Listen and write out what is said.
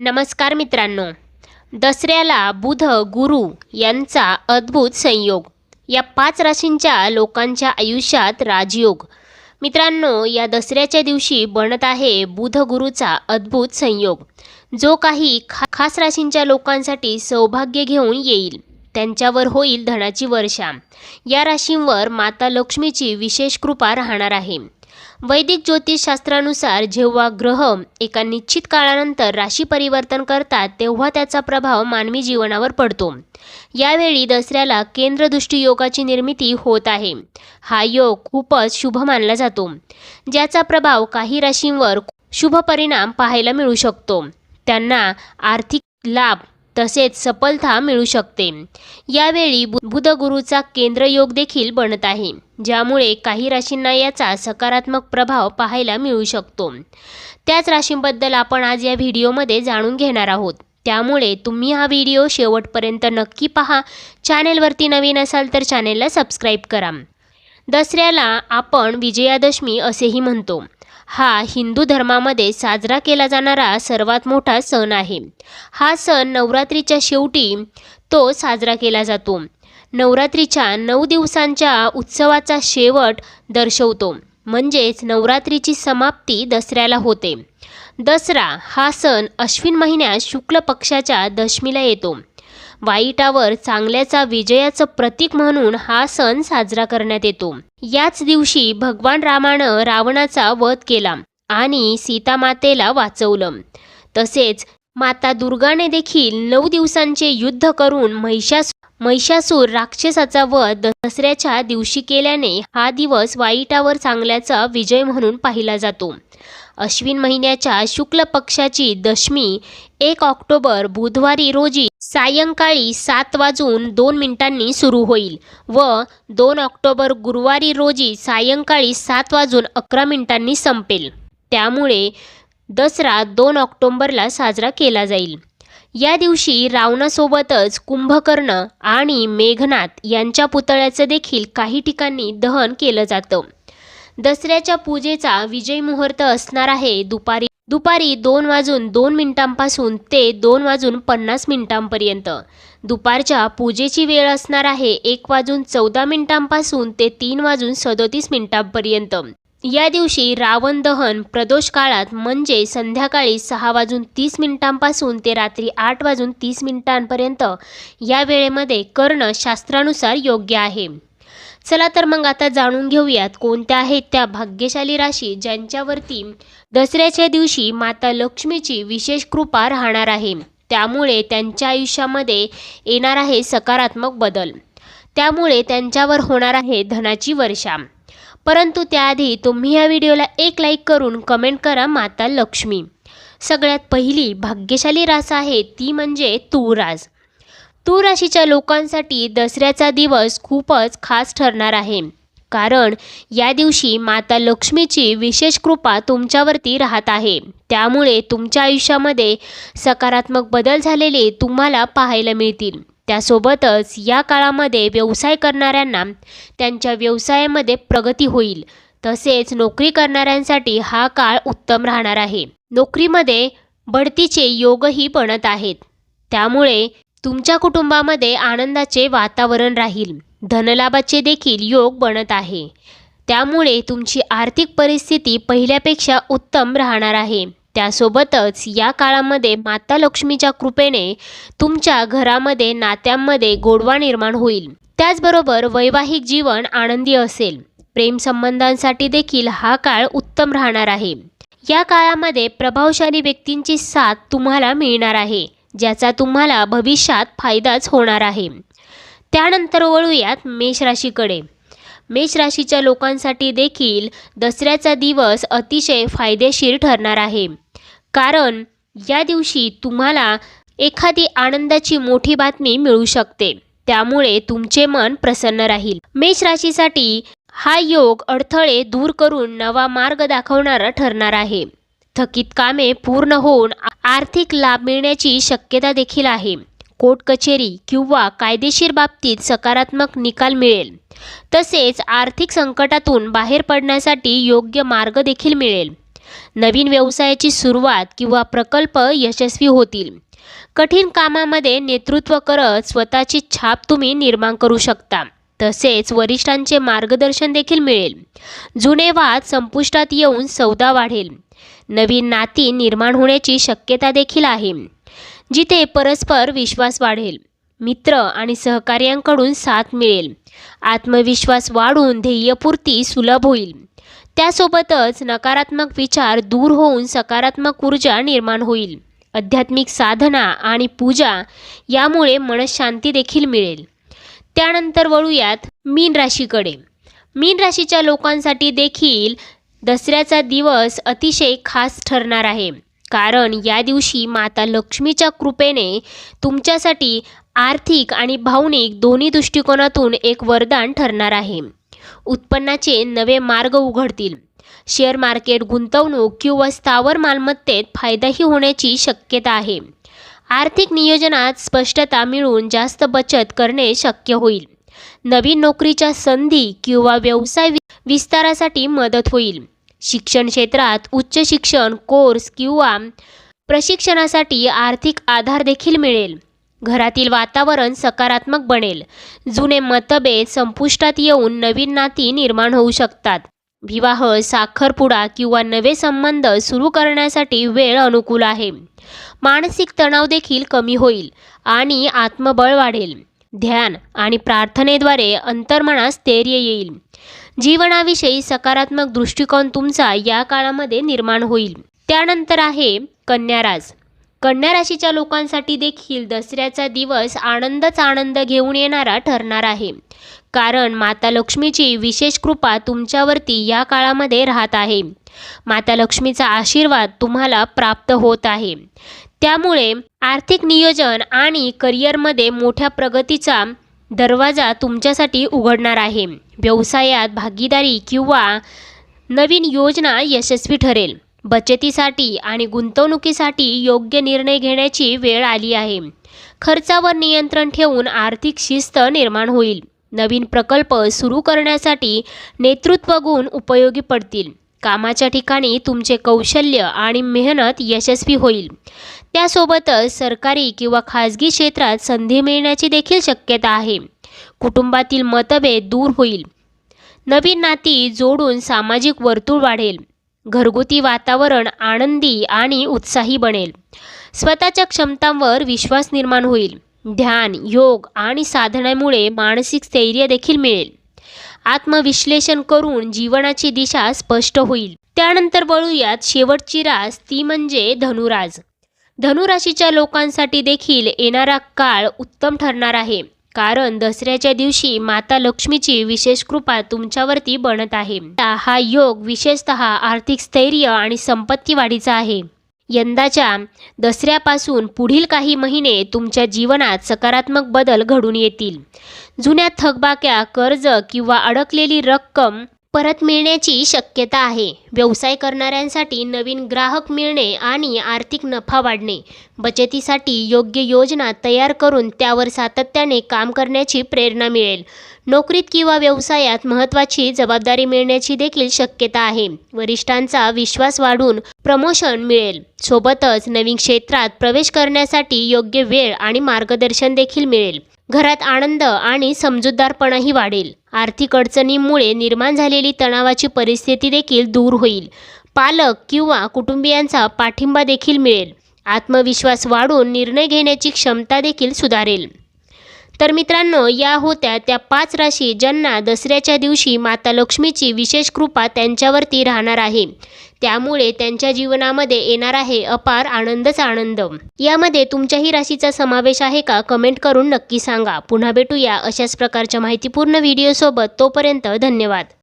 नमस्कार मित्रांनो. दसऱ्याला बुध गुरु यांचा अद्भुत संयोग. या पाच राशींच्या लोकांच्या आयुष्यात राजयोग. मित्रांनो या दसऱ्याच्या दिवशी बनत आहे बुध गुरुचा अद्भुत संयोग. जो काही खा खास राशींच्या लोकांसाठी सौभाग्य घेऊन येईल. त्यांच्यावर होईल धनाची वर्षा. या राशींवर माता लक्ष्मीची विशेष कृपा राहणार आहे. वैदिक ज्योतिषशास्त्रानुसार जेव्हा ग्रह एका निश्चित काळानंतर राशी परिवर्तन करतात तेव्हा त्याचा प्रभाव मानवी जीवनावर पडतो. यावेळी दसऱ्याला केंद्रदृष्टी योगाची निर्मिती होत आहे. हा योग खूपच शुभ मानला जातो. ज्याचा प्रभाव काही राशींवर शुभ परिणाम पाहायला मिळू शकतो. त्यांना आर्थिक लाभ तसेच सफलता मिळू शकते. यावेळी बु- बुधगुरूचा केंद्रयोग देखील बनत आहे ज्यामुळे काही राशींना याचा सकारात्मक प्रभाव पाहायला मिळू शकतो. त्याच राशींबद्दल आपण आज या व्हिडिओमध्ये जाणून घेणार आहोत. त्यामुळे तुम्ही हा व्हिडिओ शेवटपर्यंत नक्की पहा. चॅनेलवरती नवीन असाल तर चॅनेलला सबस्क्राईब करा. दसऱ्याला आपण विजयादशमी असेही म्हणतो. हा हिंदू धर्मामध्ये साजरा केला जाणारा सर्वात मोठा सण आहे. हा सण नवरात्रीच्या शेवटी तो साजरा केला जातो. नवरात्रीच्या नऊ दिवसांच्या उत्सवाचा शेवट दर्शवतो. म्हणजेच नवरात्रीची समाप्ती दसऱ्याला होते. दसरा हा सण अश्विन महिन्यात शुक्ल पक्षाच्या दशमीला येतो. वाईटावर चांगल्याचा विजयाचं प्रतीक म्हणून हा सण साजरा करण्यात येतो. याच दिवशी भगवान रामानं रावणाचा वध केला आणि सीतामातेला वाचवलं. तसेच माता दुर्गाने देखील नऊ दिवसांचे युद्ध करून महिषास महिषासूर राक्षसाचा वध दसऱ्याच्या दिवशी केल्याने हा दिवस वाईटावर चांगल्याचा विजय म्हणून पाहिला जातो. अश्विन महिन्याच्या शुक्ल पक्षाची दशमी एक ऑक्टोबर बुधवारी रोजी सायंकाळी सात वाजून दोन मिनिटांनी सुरू होईल व दोन ऑक्टोबर गुरुवारी रोजी सायंकाळी सात वाजून अकरा मिनिटांनी संपेल. त्यामुळे दसरा दोन ऑक्टोंबरला साजरा केला जाईल. या दिवशी रावणासोबतच कुंभकर्ण आणि मेघनाथ यांच्या पुतळ्याचं देखील काही ठिकाणी दहन केलं जातं. दसऱ्याच्या पूजेचा विजय मुहूर्त असणार आहे दुपारी दुपारी दोन वाजून दोन मिनिटांपासून ते दोन वाजून पन्नास मिनिटांपर्यंत. दुपारच्या पूजेची वेळ असणार आहे एक वाजून चौदा मिनिटांपासून ते तीन वाजून सदोतीस मिनिटांपर्यंत. या दिवशी रावण दहन प्रदोष काळात म्हणजे संध्याकाळी सहा वाजून तीस मिनिटांपासून ते रात्री आठ वाजून तीस मिनिटांपर्यंत या वेळेमध्ये करणं शास्त्रानुसार योग्य आहे. चला तर मग आता जाणून घेऊयात कोणत्या आहेत त्या भाग्यशाली राशी ज्यांच्यावरती दसऱ्याच्या दिवशी माता लक्ष्मीची विशेष कृपा राहणार आहे. त्यामुळे त्यांच्या आयुष्यामध्ये येणार आहे सकारात्मक बदल. त्यामुळे त्यांच्यावर होणार आहे धनाची वर्षा. परंतु त्याआधी तुम्ही या व्हिडिओला एक लाईक करून कमेंट करा माता लक्ष्मी. सगळ्यात पहिली भाग्यशाली रास आहे ती म्हणजे तूळ रास तू राशीच्या लोकांसाठी दसऱ्याचा दिवस खूपच खास ठरणार आहे. कारण या दिवशी माता लक्ष्मीची विशेष कृपा तुमच्यावरती राहत आहे. त्यामुळे तुमच्या आयुष्यामध्ये सकारात्मक बदल झालेले तुम्हाला पाहायला मिळतील. त्यासोबतच या काळामध्ये व्यवसाय करणाऱ्यांना त्यांच्या व्यवसायामध्ये प्रगती होईल. तसेच नोकरी करणाऱ्यांसाठी हा काळ उत्तम राहणार आहे. नोकरीमध्ये बढतीचे योगही बनत आहेत. त्यामुळे तुमच्या कुटुंबामध्ये आनंदाचे वातावरण राहील. धनलाभाचे देखील योग बनत आहे. त्यामुळे तुमची आर्थिक परिस्थिती पहिल्यापेक्षा उत्तम राहणार आहे. त्यासोबतच या काळामध्ये माता लक्ष्मीच्या कृपेने तुमच्या घरामध्ये नात्यांमध्ये गोडवा निर्माण होईल. त्याचबरोबर वैवाहिक जीवन आनंदी असेल. प्रेमसंबंधांसाठी देखील हा काळ उत्तम राहणार आहे. या काळामध्ये प्रभावशाली व्यक्तींची साथ तुम्हाला मिळणार आहे. ज्याचा तुम्हाला भविष्यात फायदाच होणार आहे. त्यानंतर वळूयात मेष राशीकडे. मेष राशीच्या लोकांसाठी देखील दसऱ्याचा दिवस अतिशय फायदेशीर ठरणार आहे. कारण या दिवशी तुम्हाला एखादी आनंदाची मोठी बातमी मिळू शकते. त्यामुळे तुमचे मन प्रसन्न राहील. मेष राशीसाठी हा योग अडथळे दूर करून नवा मार्ग दाखवणारा ठरणार आहे. थकीत कामे पूर्ण होऊन आर्थिक लाभ मिळण्याची शक्यता देखील आहे. कोर्ट कचेरी किंवा कायदेशीर बाबतीत सकारात्मक निकाल मिळेल. तसेच आर्थिक संकटातून बाहेर पडण्यासाठी योग्य मार्ग देखील मिळेल. नवीन व्यवसायाची सुरुवात किंवा प्रकल्प यशस्वी होतील. कठीण कामामध्ये नेतृत्व करत स्वतःची छाप तुम्ही निर्माण करू शकता. तसेच वरिष्ठांचे मार्गदर्शन देखील मिळेल. जुने वाद संपुष्टात येऊन सौदा वाढेल. नवीन नाती निर्माण होण्याची शक्यता देखील आहे जिथे परस्पर विश्वास वाढेल मित्र आणि सहकार्यांकडून साथ मिळेल. आत्मविश्वास वाढून ध्येयपूर्ती सुलभ होईल. त्यासोबतच नकारात्मक विचार दूर होऊन सकारात्मक ऊर्जा निर्माण होईल. आध्यात्मिक साधना आणि पूजा यामुळे मनशांती देखील मिळेल. त्यानंतर वळूयात मीन राशीकडे. मीन राशीच्या लोकांसाठी देखील दसऱ्याचा दिवस अतिशय खास ठरणार आहे. कारण या दिवशी माता लक्ष्मीच्या कृपेने तुमच्यासाठी आर्थिक आणि भावनिक दोन्ही दृष्टिकोनातून एक वरदान ठरणार आहे. उत्पन्नाचे नवे मार्ग उघडतील. शेअर मार्केट गुंतवणूक किंवा स्थावर मालमत्तेत फायदाही होण्याची शक्यता आहे. आर्थिक नियोजनात स्पष्टता मिळून जास्त बचत करणे शक्य होईल. नवीन नोकरीच्या संधी किंवा व्यवसाय विस्तारासाठी मदत होईल. शिक्षण क्षेत्रात उच्च शिक्षण कोर्स किंवा प्रशिक्षणासाठी आर्थिक आधार देखील मिळेल. घरातील वातावरण सकारात्मक बनेल. जुने मतभेद संपुष्टात येऊन नवीन नाती निर्माण होऊ शकतात. विवाह साखरपुडा किंवा नवे संबंध सुरू करण्यासाठी वेळ अनुकूल आहे. मानसिक तणाव देखील कमी होईल आणि आत्मबळ वाढेल. ध्यान आणि प्रार्थनेद्वारे अंतर्मनास स्थैर्य येईल. जीवनाविषयी सकारात्मक दृष्टिकोन तुमचा या काळामध्ये निर्माण होईल. त्यानंतर आहे कन्याराज कन्या राशीच्या लोकांसाठी देखील दसऱ्याचा दिवस आनंदच आनंद घेऊन येणारा ठरणार आहे. कारण माता लक्ष्मीची विशेष कृपा तुमच्यावरती या काळामध्ये राहत आहे. माता लक्ष्मीचा आशीर्वाद तुम्हाला प्राप्त होत आहे. त्यामुळे आर्थिक नियोजन आणि करिअरमध्ये मोठ्या प्रगतीचा दरवाजा तुमच्यासाठी उघडणार आहे. व्यवसायात भागीदारी किंवा नवीन योजना यशस्वी ठरेल. बचतीसाठी आणि गुंतवणुकीसाठी योग्य निर्णय घेण्याची वेळ आली आहे. खर्चावर नियंत्रण ठेवून आर्थिक शिस्त निर्माण होईल. नवीन प्रकल्प सुरू करण्यासाठी नेतृत्व गुण उपयोगी पडतील. कामाच्या ठिकाणी तुमचे कौशल्य आणि मेहनत यशस्वी होईल. त्यासोबतच सरकारी किंवा खाजगी क्षेत्रात संधी मिळण्याची देखील शक्यता आहे. कुटुंबातील मतभेद दूर होईल. नवीन नाती जोडून सामाजिक वर्तुळ वाढेल. घरगुती वातावरण आनंदी आणि उत्साही बनेल. स्वतःच्या क्षमतांवर विश्वास निर्माण होईल. ध्यान योग आणि साधनामुळे मानसिक स्थैर्य देखील मिळेल. आत्मविश्लेषण करून जीवनाची दिशा स्पष्ट होईल. त्यानंतर वळूयात शेवटची रास ती म्हणजे धनुराज. धनुराशीच्या लोकांसाठी देखील येणारा काळ उत्तम ठरणार आहे. कारण दसऱ्याच्या दिवशी माता लक्ष्मीची विशेष कृपा तुमच्यावरती बनत आहे. हा योग विशेषतः आर्थिक स्थैर्य आणि संपत्ती वाढीचा आहे. यंदाच्या दसऱ्यापासून पुढील काही महिने तुमच्या जीवनात सकारात्मक बदल घडून येतील. जुन्या थकबाक्या कर्ज किंवा अडकलेली रक्कम परत मिळण्याची शक्यता आहे. व्यवसाय करणाऱ्यांसाठी नवीन ग्राहक मिळणे आणि आर्थिक नफा वाढणे बचतीसाठी योग्य योजना तयार करून त्यावर सातत्याने काम करण्याची प्रेरणा मिळेल. नोकरीत किंवा व्यवसायात महत्त्वाची जबाबदारी मिळण्याची देखील शक्यता आहे. वरिष्ठांचा विश्वास वाढून प्रमोशन मिळेल. सोबतच नवीन क्षेत्रात प्रवेश करण्यासाठी योग्य वेळ आणि मार्गदर्शन देखील मिळेल. घरात आनंद आणि समजूतदारपणाही वाढेल. आर्थिक अडचणींमुळे निर्माण झालेली तणावाची परिस्थिती देखील दूर होईल. पालक किंवा कुटुंबियांचा पाठिंबा देखील मिळेल. आत्मविश्वास वाढून निर्णय घेण्याची क्षमता देखील सुधारेल. तर मित्रांनो या होत्या त्या पाच राशी ज्यांना दसऱ्याच्या दिवशी माता लक्ष्मीची विशेष कृपा त्यांच्यावरती राहणार आहे. त्यामुळे त्यांच्या जीवनामध्ये येणार आहे अपार आनंदच आनंद. यामध्ये तुमच्याही राशीचा समावेश आहे का? कमेंट करून नक्की सांगा. पुन्हा भेटूया अशाच प्रकारच्या माहितीपूर्ण व्हिडिओसोबत तोपर्यंत धन्यवाद.